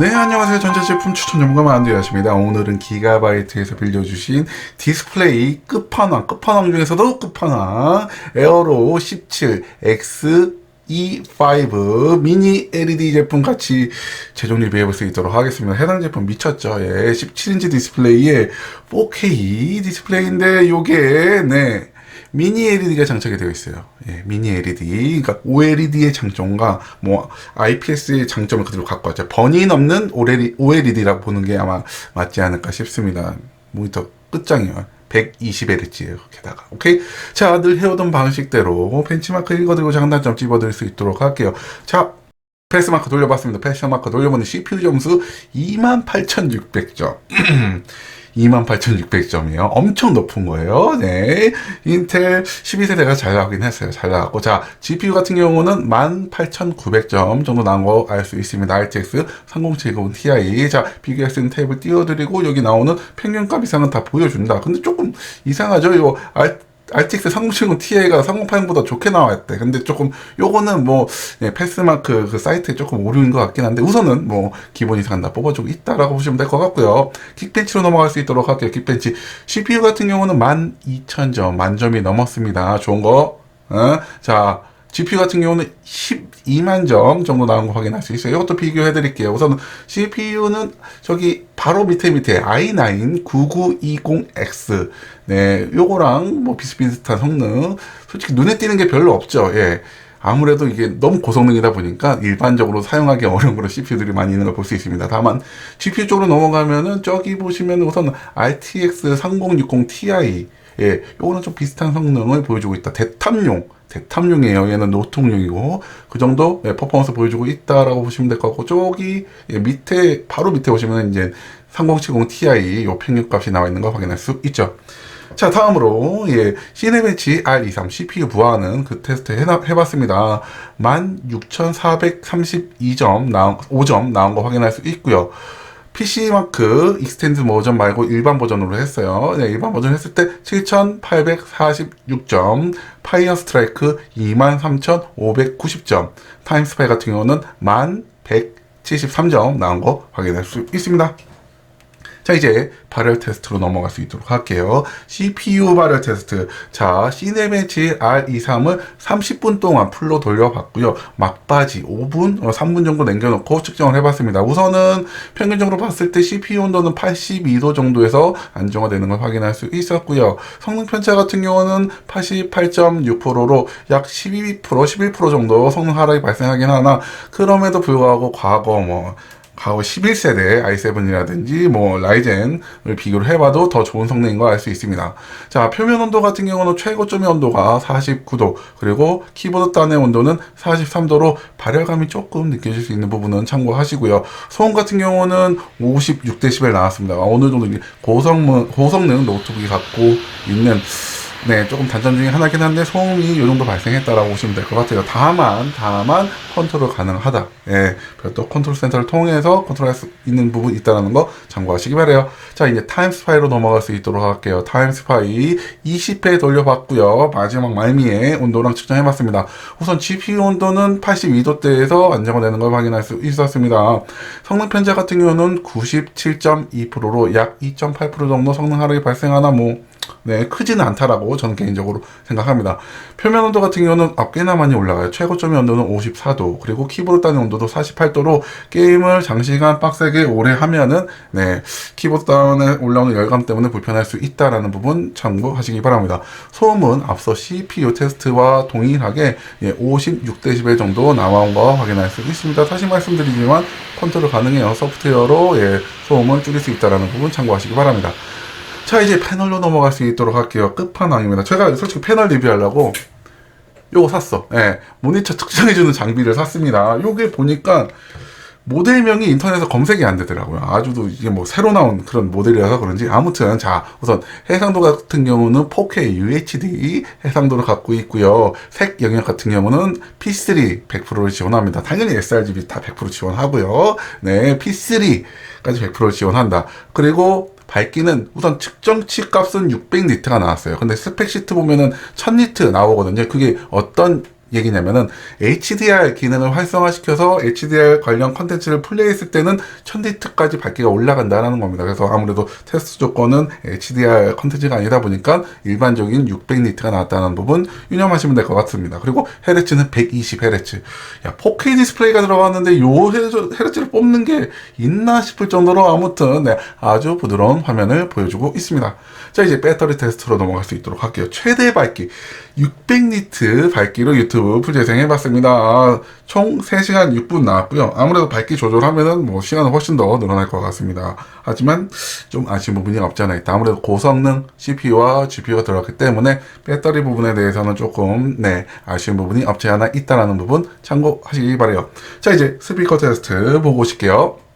네 안녕하세요 전자제품 추천 전문가 만두야십니다 오늘은 기가바이트에서 빌려주신 디스플레이 끝판왕 끝판왕 중에서도 끝판왕 에어로 17X E5 미니 LED 제품 같이 제종 리뷰해볼 수 있도록 하겠습니다. 해당 제품 미쳤죠. 예, 17인치 디스플레이에 4K 디스플레이인데 요게 네 미니 LED가 장착이 되어 있어요. 예, 미니 LED. 그러니까 OLED의 장점과 뭐 IPS의 장점을 그대로 갖고 왔죠. 번인 없는 OLED라고 보는 게 아마 맞지 않을까 싶습니다. 모니터 끝장이요. 120Hz예요. 게다가 오케이. 자, 늘 해오던 방식대로 벤치마크 읽어드리고 장단점 찝어드릴 수 있도록 할게요. 자, 패스마크 돌려봤습니다. 패션마크 돌려보니 CPU 점수 28,600점. 28,600점이요. 엄청 높은 거예요. 네. 인텔 12세대가 잘 나가긴 했어요. 잘 나갔고. 자, GPU 같은 경우는 18,900점 정도 나온 거 알 수 있습니다. RTX 3070 Ti. 자, 수 있는 탭을 띄워드리고, 여기 나오는 평균값 이상은 다 보여준다. 근데 조금 이상하죠? 이 RTX 3070 Ti가 3080보다 좋게 나왔대. 근데 조금 요거는 뭐 예, 패스마크 그 사이트에 조금 오류인 것 같긴 한데 우선은 뭐 기본 이상 다 뽑아주고 있다라고 보시면 될 것 같고요. 킥벤치로 넘어갈 수 있도록 할게요. 킥벤치 CPU 같은 경우는 12,000점 만점이 넘었습니다. 좋은 거. 어? 자 GPU 같은 경우는 12만 점 정도 나온 거 확인할 수 있어요. 이것도 비교해 드릴게요. 우선 CPU는 저기 바로 밑에 밑에 i9 9920X 네, 요거랑 뭐 비슷비슷한 성능. 솔직히 눈에 띄는 게 별로 없죠. 예. 아무래도 이게 너무 고성능이다 보니까 일반적으로 사용하기 어려운 그런 CPU들이 많이 있는 걸 볼 수 있습니다. 다만 GPU 쪽으로 넘어가면은 저기 보시면 우선 RTX 3060 Ti 예, 요거는 좀 비슷한 성능을 보여주고 있다. 대탑용 대탐용이에요. 얘는 노트용이고 그 정도 네, 퍼포먼스 보여주고 있다라고 보시면 될 것 같고 저기 예, 밑에 바로 밑에 보시면 이제 3070 Ti 요 평균값이 나와 있는 거 확인할 수 있죠. 자 다음으로 예 시네벤치 R23 CPU 부하는 그 테스트 해, 해봤습니다. 16,432점 나온 5점 나온 거 확인할 수 있고요. PC마크 익스텐드 버전 말고 일반 버전으로 했어요. 네, 일반 버전 했을 때 7,846점, 파이어 스트라이크 23,590점, 타임스파이 같은 경우는 1,173점 나온 거 확인할 수 있습니다. 자, 이제 발열 테스트로 넘어갈 수 있도록 할게요. CPU 발열 테스트. 자, 시네매치 R23을 30분 동안 풀로 돌려봤고요. 막바지 5분, 3분 어, 정도 남겨놓고 측정을 해봤습니다. 우선은 평균적으로 봤을 때 CPU 온도는 82도 정도에서 안정화되는 걸 확인할 수 있었고요. 성능 편차 같은 경우는 88.6%로 약 12%, 11% 정도 성능 하락이 발생하긴 하나, 그럼에도 불구하고 과거 뭐, 과거 11세대 i7이라든지 뭐 라이젠을 비교를 해봐도 더 좋은 성능인 걸 알 수 있습니다. 자 표면 온도 같은 경우는 최고점의 온도가 49도 그리고 키보드 단의 온도는 43도로 발열감이 조금 느껴질 수 있는 부분은 참고하시고요. 소음 같은 경우는 56dB 나왔습니다. 어느 정도 고성능, 고성능 노트북이 갖고 있는 네, 조금 단점 중에 하나긴 한데 소음이 이 정도 발생했다라고 보시면 될 것 같아요. 다만, 다만 컨트롤 가능하다. 예, 별도 컨트롤 센터를 통해서 컨트롤할 수 있는 부분이 있다는 거 참고하시기 바래요. 자, 이제 타임 스파이로 넘어갈 수 있도록 할게요. 타임 스파이 20회 돌려봤고요. 마지막 말미에 온도랑 측정해봤습니다. 우선 GPU 온도는 82도대에서 안정화되는 걸 확인할 수 있었습니다. 성능 편차 같은 경우는 97.2%로 약 2.8% 정도 성능 하락이 발생하나 뭐 네, 크지는 않다라고 저는 개인적으로 생각합니다. 표면 온도 같은 경우는 아, 꽤나 많이 올라가요. 최고점의 온도는 54도, 그리고 키보드 단의 온도도 48도로 게임을 장시간 빡세게 오래 하면은 네, 키보드 단에 올라오는 열감 때문에 불편할 수 있다라는 부분 참고하시기 바랍니다. 소음은 앞서 CPU 테스트와 동일하게 예, 56dB 정도 나온 거 확인할 수 있습니다. 다시 말씀드리지만 컨트롤 가능해요. 소프트웨어로 예, 소음을 줄일 수 있다라는 부분 참고하시기 바랍니다. 자 이제 패널로 넘어갈 수 있도록 할게요 끝판왕입니다 제가 솔직히 패널 리뷰하려고 요거 샀어 예, 모니터 측정해주는 장비를 샀습니다 요게 보니까 모델명이 인터넷에서 검색이 안 되더라고요. 아주도 이게 뭐 새로 나온 그런 모델이라서 그런지 아무튼 자 우선 해상도 같은 경우는 4K UHD 해상도를 갖고 있고요. 색 영역 같은 경우는 P3 100%를 지원합니다. 당연히 sRGB 다 100% 지원하고요. 네 P3까지 100%를 지원한다. 그리고 밝기는 우선 측정치 값은 600니트가 나왔어요. 근데 스펙 시트 보면은 1000니트 나오거든요. 그게 어떤 얘기냐면은 HDR 기능을 활성화시켜서 HDR 관련 컨텐츠를 플레이했을 때는 1000니트까지 밝기가 올라간다라는 겁니다. 그래서 아무래도 테스트 조건은 HDR 컨텐츠가 아니다 보니까 일반적인 600니트가 나왔다는 부분 유념하시면 될 것 같습니다. 그리고 헤르츠는 120Hz. 야, 4K 디스플레이가 들어갔는데 요 헤르츠- 헤르츠를 뽑는 게 있나 싶을 정도로 아무튼 네, 아주 부드러운 화면을 보여주고 있습니다. 자, 이제 배터리 테스트로 넘어갈 수 있도록 할게요. 최대 밝기 600니트 밝기로 유튜브 풀재생 해봤습니다. 아, 총 3시간 6분 나왔고요. 아무래도 밝기 조절하면은 뭐 시간은 훨씬 더 늘어날 것 같습니다. 하지만 좀 아쉬운 부분이 없지 않아 있다. 아무래도 고성능 CPU와 GPU가 들어갔기 때문에 배터리 부분에 대해서는 조금 네 아쉬운 부분이 없지 않아 있다라는 부분 참고하시기 바래요. 자 이제 스피커 테스트 보고 오실게요.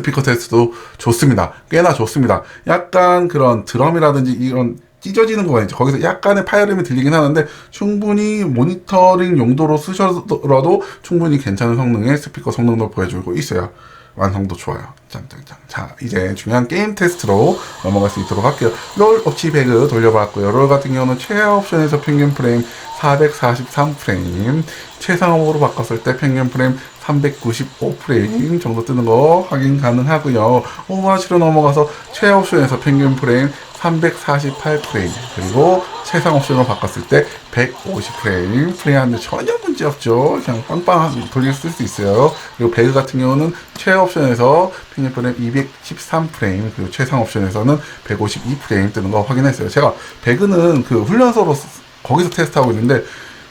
스피커 테스트도 좋습니다. 꽤나 좋습니다. 약간 그런 드럼이라든지 이런 찢어지는 거가 있죠. 거기서 약간의 파열음이 들리긴 하는데 충분히 모니터링 용도로 쓰셔도 충분히 괜찮은 성능의 스피커 성능도 보여주고 있어요. 완성도 좋아요. 짱짱짱. 자, 이제 중요한 게임 테스트로 넘어갈 수 있도록 할게요. 롤 업치 배그 돌려봤고요. 롤 같은 경우는 최하 옵션에서 평균 프레임 443프레임, 최상업으로 바꿨을 때 평균 프레임 395프레임 정도 뜨는 거 확인 가능하고요. 오버워치로 넘어가서 최하 옵션에서 평균 프레임 348프레임 그리고 최상 옵션으로 바꿨을 때 150프레임 플레이하는데 전혀 문제 없죠. 그냥 빵빵 돌릴 수 있어요. 그리고 배그 같은 경우는 최하 옵션에서 평균 프레임 213프레임 그리고 최상 옵션에서는 152프레임 뜨는 거 확인했어요. 제가 배그는 그 훈련소로 쓰- 거기서 테스트하고 있는데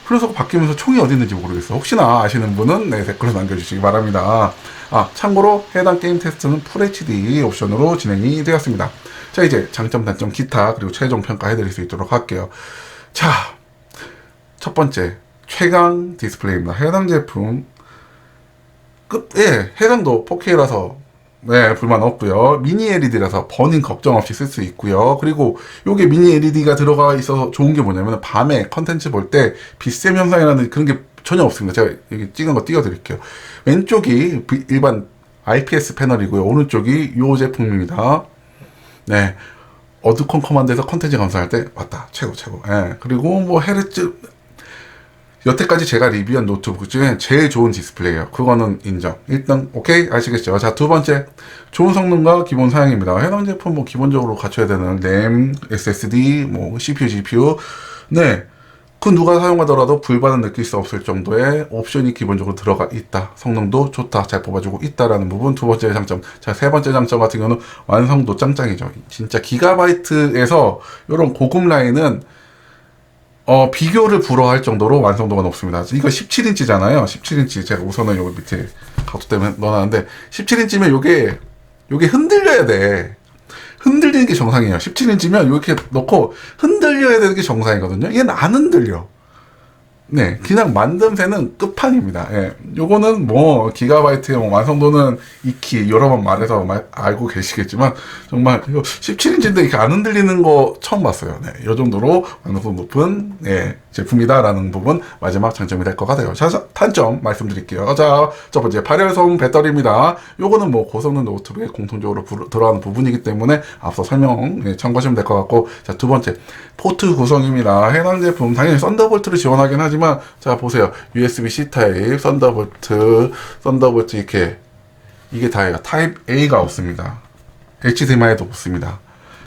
플러스가 바뀌면서 총이 어디 있는지 모르겠어요. 혹시나 아시는 분은 네, 댓글로 남겨주시기 바랍니다. 아, 참고로 해당 게임 테스트는 FHD 옵션으로 진행이 되었습니다. 자, 이제 장점, 단점, 기타, 그리고 최종 평가 해드릴 수 있도록 할게요. 자, 첫 번째, 최강 디스플레이입니다. 해당 제품, 끝, 예, 해당도 4K라서 네, 불만 없고요. 미니 LED라서 버닝 걱정 없이 쓸 수 있고요. 그리고 요게 미니 LED가 들어가 있어서 좋은 게 뭐냐면 밤에 컨텐츠 볼 때 빛샘 현상이라는 그런 게 전혀 없습니다. 제가 여기 찍은 거 띄워드릴게요. 왼쪽이 비- 일반 IPS 패널이고요. 오른쪽이 요 제품입니다. 네. 어두컴컴한 데서 컨텐츠 감상할 때 왔다 최고 최고. 예. 그리고 뭐 헤르츠 여태까지 제가 리뷰한 노트북 중에 제일 좋은 디스플레이예요. 그거는 인정. 일단 오케이 아시겠죠? 자 두 번째 좋은 성능과 기본 사양입니다. 해당 제품 뭐 기본적으로 갖춰야 되는 램, SSD, 뭐 CPU, GPU 네. 그 누가 사용하더라도 불반은 느낄 수 없을 정도의 옵션이 기본적으로 들어가 있다. 성능도 좋다. 잘 뽑아주고 있다라는 부분. 두 번째 장점. 자, 세 번째 장점 같은 경우는 완성도 짱짱이죠. 진짜 기가바이트에서 이런 고급 라인은 어, 비교를 불허할 정도로 완성도가 높습니다. 이거 17인치잖아요. 17인치. 제가 우선은 여기 밑에 가도 때문에 넣어놨는데, 17인치면 요게, 요게 흔들려야 돼. 흔들리는 게 정상이에요. 17인치면 이렇게 넣고 흔들려야 되는 게 정상이거든요. 얘는 안 흔들려. 네, 그냥 만듦새는 끝판입니다. 예, 요거는 뭐 기가바이트의 뭐 완성도는 익히 여러 번 말해서 말- 알고 계시겠지만 정말 이거 17인치인데 이렇게 안 흔들리는 거 처음 봤어요. 네, 요 정도로 완성도 높은 예, 제품이다라는 부분 마지막 장점이 될 것 같아요. 자, 자, 단점 말씀드릴게요. 자, 첫 번째 발열성 배터리입니다. 요거는 뭐 고성능 노트북에 공통적으로 부- 들어가는 부분이기 때문에 앞서 설명 예, 참고하시면 될 것 같고 자, 두 번째 포트 구성입니다. 해당 제품 당연히 썬더볼트를 지원하긴 하지만 자 보세요 USB-C 타입, 썬더볼트, 썬더볼트 이렇게 이게 다예요. 타입 A가 없습니다. HDMI도 없습니다.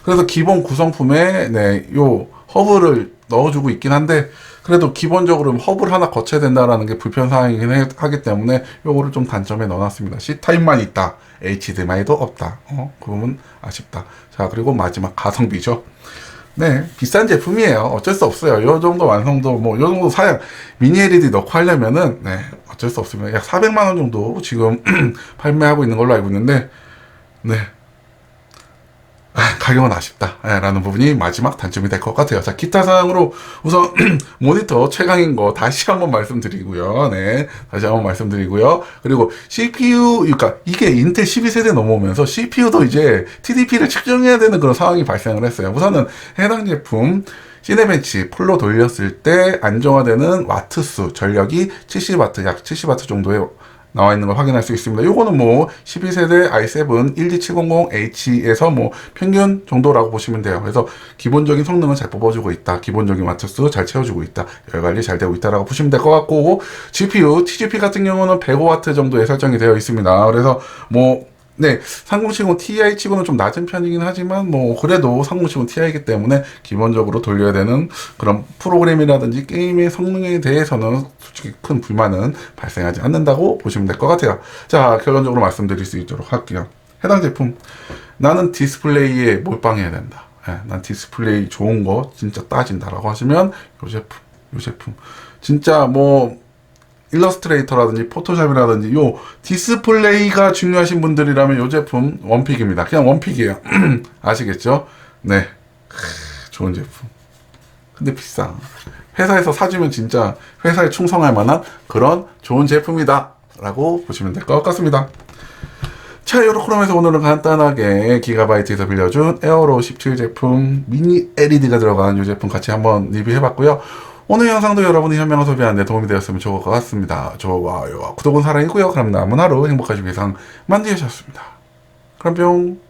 그래서 기본 구성품에 네, 요 허브를 넣어주고 있긴 한데 그래도 기본적으로 허브를 하나 거쳐야 된다라는 게 불편 사항이긴 해- 하기 때문에 요거를 좀 단점에 넣어놨습니다. C 타입만 있다. HDMI도 없다. 어, 그 부분 아쉽다. 자 그리고 마지막 가성비죠. 네, 비싼 제품이에요. 어쩔 수 없어요. 요 정도 완성도, 뭐, 요 정도 사양, 미니 LED 넣고 하려면은, 네, 어쩔 수 없습니다. 약 400만원 정도 지금 판매하고 있는 걸로 알고 있는데, 네. 아, 가격은 아쉽다. 예, 라는 부분이 마지막 단점이 될 것 같아요. 자, 기타 사항으로 우선 모니터 최강인 거 다시 한번 말씀드리고요. 네. 다시 한번 말씀드리고요. 그리고 CPU, 그러니까 이게 인텔 12세대 넘어오면서 CPU도 이제 TDP를 측정해야 되는 그런 상황이 발생을 했어요. 우선은 해당 제품 시네벤치 풀로 돌렸을 때 안정화되는 와트수 전력이 70와트, 약 70와트 정도의 나와 있는 걸 확인할 수 있습니다. 요거는 뭐 12세대 i7 12700H에서 뭐 평균 정도라고 보시면 돼요. 그래서 기본적인 성능은 잘 뽑아주고 있다. 기본적인 와트수 잘 채워주고 있다. 열 관리 잘 되고 있다라고 보시면 될 것 같고 GPU, TGP 같은 경우는 105W 정도에 설정이 되어 있습니다. 그래서 뭐 네, 3070 Ti 치고는 좀 낮은 편이긴 하지만 뭐 그래도 3070 Ti이기 때문에 기본적으로 돌려야 되는 그런 프로그램이라든지 게임의 성능에 대해서는 솔직히 큰 불만은 발생하지 않는다고 보시면 될 것 같아요. 자, 결론적으로 말씀드릴 수 있도록 할게요. 해당 제품 나는 디스플레이에 몰빵해야 된다. 예, 난 디스플레이 좋은 거 진짜 따진다라고 하시면 요 제품, 요 제품 진짜 뭐 일러스트레이터라든지 포토샵이라든지 요 디스플레이가 중요하신 분들이라면 요 제품 원픽입니다. 그냥 원픽이에요. 아시겠죠? 네. 크, 좋은 제품. 근데 비싸. 회사에서 사주면 진짜 회사에 충성할 만한 그런 좋은 제품이다. 라고 보시면 될 것 같습니다. 자, 요렇게하면서 오늘은 간단하게 기가바이트에서 빌려준 에어로 17 제품 미니 LED가 들어간 이 제품 같이 한번 리뷰해봤고요. 오늘 영상도 여러분이 현명한 소비하는데 도움이 되었으면 좋을 것 같습니다. 좋아요와 구독은 사랑이고요. 그럼 남은 하루 행복하시기 위해서 만드셨습니다. 그럼 뿅.